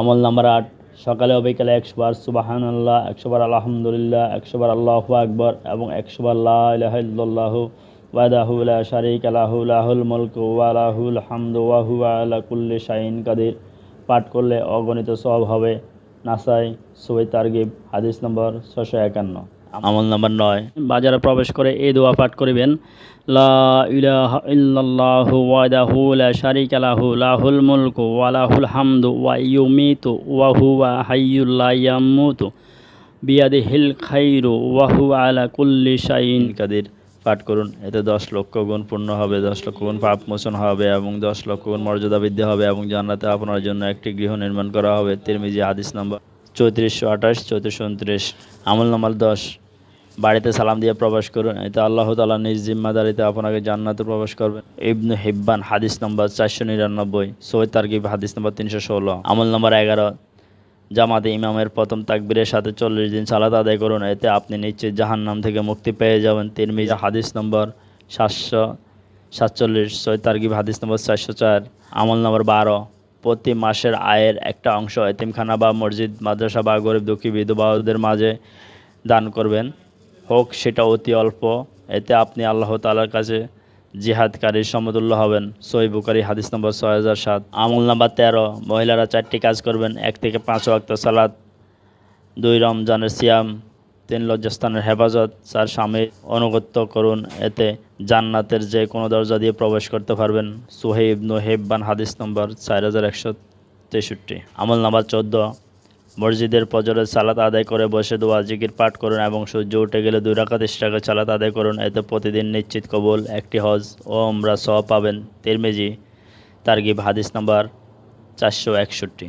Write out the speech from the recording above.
আমল নাম্বার আট, সকালে অবিকালে বিকালে একশো বার সুবাহান আল্লাহ একশো বার আলহামদুলিল্লাহ, একশোবার আল্লাহ আল্লাহু আকবর এবং একশোবার বার লা শারিক আলাহুল ওয়াদাহু ওয়ালাহুল হামদ ওয়াহু লাহুল মুলকু ওয়া লাহুল হামদু আলা কুল্লি শাহিন কাদির। পাঠ করলে অগণিত সব হবে। নাসাই সুবে তারগিব, হাদিস নম্বর ছশো একান্ন। আমল নম্বর নয়। বাজারে প্রবেশ করে এই দোয়া পাঠ করিবেন লাহুল মুলকু ওয়া লাহুল হামদু ওয়া ইউমিতু ওয়া হুয়া হাইয়ুল লা ইয়ামুতু বিয়াদিহিল খাইরু ওয়া আলা কুল্লি কাদির পাঠ করুন এতে দশ লক্ষ গুণ পূর্ণ হবে দশ লক্ষ গুণ পাপ মোচন হবে এবং দশ লক্ষ গুণ মর্যাদা বৃদ্ধি হবে এবং জান্নাতে আপনার জন্য একটি গৃহ নির্মাণ করা হবে। তিরমিজি হাদিস নম্বর চৌত্রিশশো আঠাশ চৌত্রিশশো উনত্রিশ আমল নম্বর দশ। বাড়িতে সালাম দিয়ে প্রবেশ করুন। এতে আল্লাহ তালা নিজ জিম্মাদারিতে আপনাকে জান্নাতে প্রবেশ করবেন। ইবনু হিব্বান, হাদিস নম্বর চারশো নিরানব্বই সৈয়দ তারকিব হাদিস নম্বর তিনশো ষোলো। আমল নম্বর এগারো, জামাতে ইমামের প্রথম তাকবীরের সাথে চল্লিশ দিন সালাত আদায় করুন। এতে আপনি নিশ্চিত জাহান্নাম থেকে মুক্তি পেয়ে যাবেন। তিরমিজি, হাদিস নম্বর সাতশো সাতচল্লিশ সৈয়দ তারকিব হাদিস নম্বর চারশো চার। আমল নম্বর বারো, প্রতি মাসের আয়ের একটা অংশ এতিমখানা বা মসজিদ, মাদ্রাসা বা গরিব দুঃখী বিধবাদের মাঝে দান করবেন। হোক, সেটা অতি অল্প। এতে আপনি আল্লাহ তালার কাছে জিহাদকারীর সমতুল্য হবেন। সই বুকারি হাদিস নম্বর ছয় হাজার সাত। আমল নাম্বার তেরো, মহিলারা চারটি কাজ করবেন। এক থেকে পাঁচ ওয়াক্ত সালাত, দুই রমজানের সিয়াম, তিন লজ্জাস্থানের হেফাজত। চার স্বামীর অনুগত্য করুন, এতে জান্নাতের যে কোনো দরজা দিয়ে প্রবেশ করতে পারবেন। সুহেব নোহেব্বান হাদিস নম্বর চার হাজার একশো তেষট্টি। আমল নাম্বার চোদ্দ মসজিদের পজরে সালাত আদায় করে বসে দোয়া, জিকির পাঠ করুন এবং সূর্য উঠে গেলে দুই রাকাত ইস্টাকে সালাত আদায় করুন। এতে প্রতিদিন নিশ্চিত কবুল, একটি হজ ও আমরা সহ পাবেন। তিরমেজি, তার্গিব হাদিস নাম্বার চারশো একষট্টি।